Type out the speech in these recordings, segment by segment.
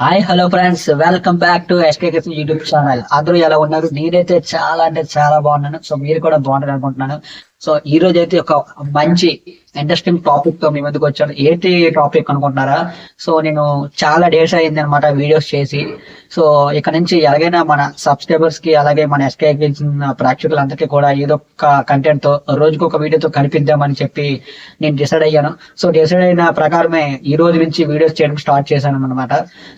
Hi hello friends. Welcome back to SK Kishan YouTube channel. అందరూ ఎలా ఉన్నారు? నేనైతే చాలా అంటే చాలా బాగున్నాను. సో మీరు కూడా బాగుంటారు అనుకుంటున్నాను సో ఈ రోజు అయితే ఒక మంచి ఇంట్రెస్టింగ్ టాపిక్తో మీ ముందుకు వచ్చాను. ఏంటి టాపిక్ అనుకుంటున్నారా? సో నేను చాలా డేస్ అయింది అనమాట వీడియోస్ చేసి. సో ఇక్కడ నుంచి ఎలాగైనా మన సబ్స్క్రైబర్స్కి అలాగే మన ఎస్కే ప్రేక్షకులందరికీ కూడా ఏదో ఒక కంటెంట్తో రోజుకు ఒక వీడియోతో కనిపిద్దామని చెప్పి నేను డిసైడ్ అయ్యాను. సో డిసైడ్ అయిన ప్రకారమే ఈ రోజు నుంచి వీడియోస్ చేయడం స్టార్ట్ చేశాను అనమాట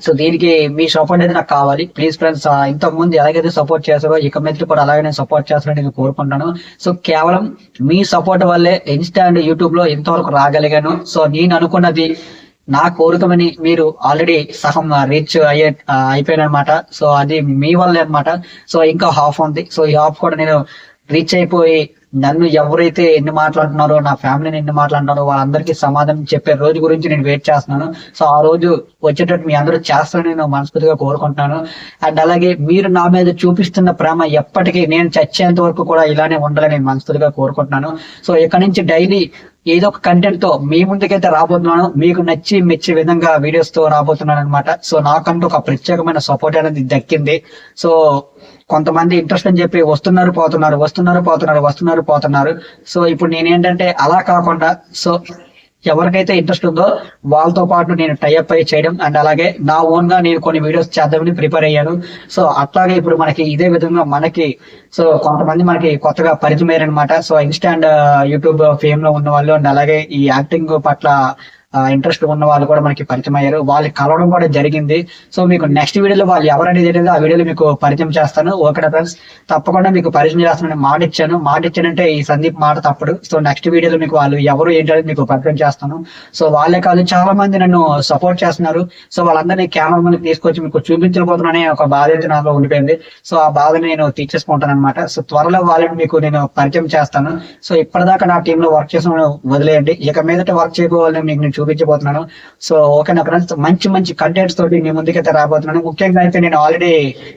సో దీనికి మీ సపోర్ట్ అయితే నాకు కావాలి. ప్లీజ్ ఫ్రెండ్స్ ఇంతకు ముందు ఎలాగైతే సపోర్ట్ చేశారో ఇక మీద కూడా అలాగే నేను సపోర్ట్ చేస్తారని నేను కోరుకుంటాను సో కేవలం మీ సపోర్ట్ వల్లే ఇన్స్టాంట్ యూట్యూబ్లో ఇంతవరకు రాగలిగాను. సో నేను అనుకున్నది నా కోరికమని మీరు ఆల్రెడీ సహం రీచ్ అయ్యే అయిపోయానమాట సో అది మీ వల్లే అనమాట సో ఇంకా హాఫ్ ఉంది. సో ఈ హాఫ్ కూడా నేను రీచ్ అయిపోయి నన్ను ఎవరైతే ఎన్ని మాట్లాడుతున్నారో నా ఫ్యామిలీని ఎన్ని మాట్లాడుతున్నారో వాళ్ళందరికీ సమాధానం చెప్పే రోజు గురించి నేను వెయిట్ చేస్తున్నాను. సో ఆ రోజు వచ్చేటట్టు మీ అందరూ చేస్తారని నేను మనస్ఫూర్తిగా కోరుకుంటున్నాను. అండ్ అలాగే మీరు నా మీద చూపిస్తున్న ప్రేమ ఎప్పటికీ నేను చచ్చేంత వరకు కూడా ఇలానే ఉండాలని నేను మనస్ఫూర్తిగా కోరుకుంటున్నాను. సో ఇక్కడ నుంచి డైలీ ఏదో ఒక కంటెంట్తో మీ ముందుకైతే రాబోతున్నాను. మీకు నచ్చి మెచ్చే విధంగా వీడియోస్తో రాబోతున్నాను అనమాట సో నాకంటూ ఒక ప్రత్యేకమైన సపోర్ట్ అనేది దక్కింది. సో కొంతమంది ఇంట్రెస్ట్ అని చెప్పి వస్తున్నారు పోతున్నారు వస్తున్నారు పోతున్నారు వస్తున్నారు పోతున్నారు. సో ఇప్పుడు నేనేంటంటే అలా కాకుండా సో ఎవరికైతే ఇంట్రెస్ట్ ఉందో వాళ్ళతో పాటు నేను టైఅప్ అయి చేయడం అండ్ అలాగే నా ఓన్గా నేను కొన్ని వీడియోస్ చేద్దామని ప్రిపేర్ అయ్యాను. సో అట్లాగే ఇప్పుడు మనకి ఇదే విధంగా మనకి సో కొంతమంది మనకి కొత్తగా పరిచయం అయ్యారనమాట సో ఇన్స్టాంట్ యూట్యూబ్ ఫేమ్లో ఉన్న వాళ్ళు అండ్ అలాగే ఈ యాక్టింగ్ పట్ల ఇంట్రెస్ట్ ఉన్న వాళ్ళు కూడా మనకి పరిచయం అయ్యారు. వాళ్ళకి కలవడం కూడా జరిగింది. సో మీకు నెక్స్ట్ వీడియోలో వాళ్ళు ఎవరనేది ఏంటంటే ఆ వీడియోలో మీకు పరిచయం చేస్తాను. ఓకే ఫ్రెండ్స్ తప్పకుండా మీకు పరిచయం చేస్తానని మాట ఇచ్చాను మాట ఇచ్చానంటే ఈ సందీప్ మాట తప్పుడు. సో నెక్స్ట్ వీడియోలో మీకు వాళ్ళు ఎవరు ఏంటనేది మీకు పరిచయం చేస్తాను. సో వాళ్ళే కాదు చాలా మంది నన్ను సపోర్ట్ చేస్తున్నారు. సో వాళ్ళందరినీ కెమెరా ముందుకు తీసుకొచ్చి మీకు చూపించబోతున్నానే ఒక బాధ అయితే నాలో ఉండిపోయింది. సో ఆ బాధని నేను తీర్చేసుకుంటాను అనమాట సో త్వరలో వాళ్ళని మీకు నేను పరిచయం చేస్తాను. సో ఇప్పటిదాకా నా టీంలో వర్క్ చేసిన వదిలేయండి. ఇక మీదట వర్క్ చేయబోవాలని మీకు నేను చూపించబోతున్నాను. సో ఓకే నా ఫ్రెండ్స్ మంచి మంచి కంటెంట్స్ తోటి మీ ముందుకైతే రాబోతున్నాను. ముఖ్యంగా అయితే నేను ఆల్రెడీ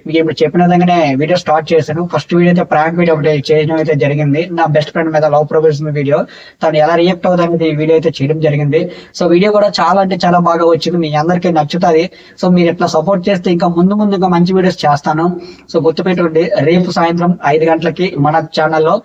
మీకు ఇప్పుడు చెప్పిన విధంగానే వీడియో స్టార్ట్ చేశాను. ఫస్ట్ వీడియో అయితే ప్రాంక్ వీడియో ఒకటి చేయడం అయితే జరిగింది. నా బెస్ట్ ఫ్రెండ్ మీద లవ్ ప్రొఫెషన్ వీడియో తను ఎలా రియాక్ట్ అవుతుంది ఈ వీడియో అయితే చేయడం జరిగింది. సో వీడియో కూడా చాలా అంటే చాలా బాగా వచ్చింది. మీ అందరికీ నచ్చుతుంది. సో మీరు ఇట్లా సపోర్ట్ చేస్తే ఇంకా ముందు ముందు ఇంకా మంచి వీడియోస్ చేస్తాను. సో గుర్తుపెట్టుకోండి రేపు సాయంత్రం ఐదు గంటలకి మన ఛానల్లో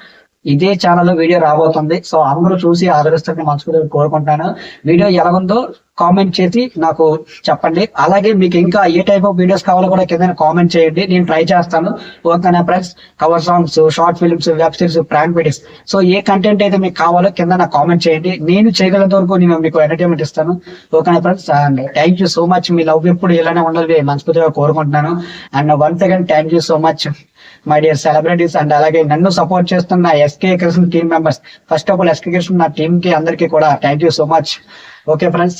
ఇదే ఛానల్లో వీడియో రాబోతుంది. సో అందరూ చూసి ఆదరిస్తారని మనసుకు కోరుకుంటాను వీడియో ఎలా ఉందో కామెంట్ చేసి నాకు చెప్పండి. అలాగే మీకు ఇంకా ఏ టైప్ ఆఫ్ వీడియోస్ కావాలో కూడా కింద కామెంట్ చేయండి. నేను ట్రై చేస్తాను. ఓకేనా friends cover songs short films web series prank videos so ఏ కంటెంట్ అయితే మీకు కావాలో కింద నాకు కామెంట్ చేయండి. నేను చేయగలంత వరకు నేను మీకు ఎంటర్టైన్మెంట్ ఇస్తాను. ఓకేనా friends and thank you so much me love ఎప్పుడు ఇలానే ఉండాలి మనస్ఫూర్తిగా కోరుకుంటున్నాను. And once again thank you so much my dear celebrities and అలాగే నన్ను సపోర్ట్ చేస్తున్న SK Krishna team members first of all SK Krishna నా టీమ్కి అందరికీ కూడా thank you so much okay friends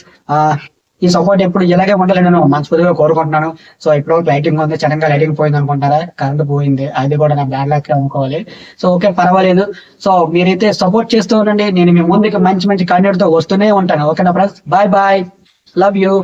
ఈ సపోర్ట్ ఎప్పుడు ఇలాగే ఉండాలి నేను మనస్ఫూర్తిగా కోరుకుంటున్నాను. సో ఇప్పుడు లైటింగ్ ఉంది చనంగా లైటింగ్ పోయింది అనుకుంటారా కరెంట్ పోయింది. అది కూడా నా బ్యాడ్ లక్ అనుకోవాలి. సో ఓకే పర్వాలేదు. సో మీరైతే సపోర్ట్ చేస్తూ ఉండండి. నేను మీ ముందుకి మంచి మంచి కంటెంట్తో వస్తూనే ఉంటాను. ఓకేనా friends bye bye love you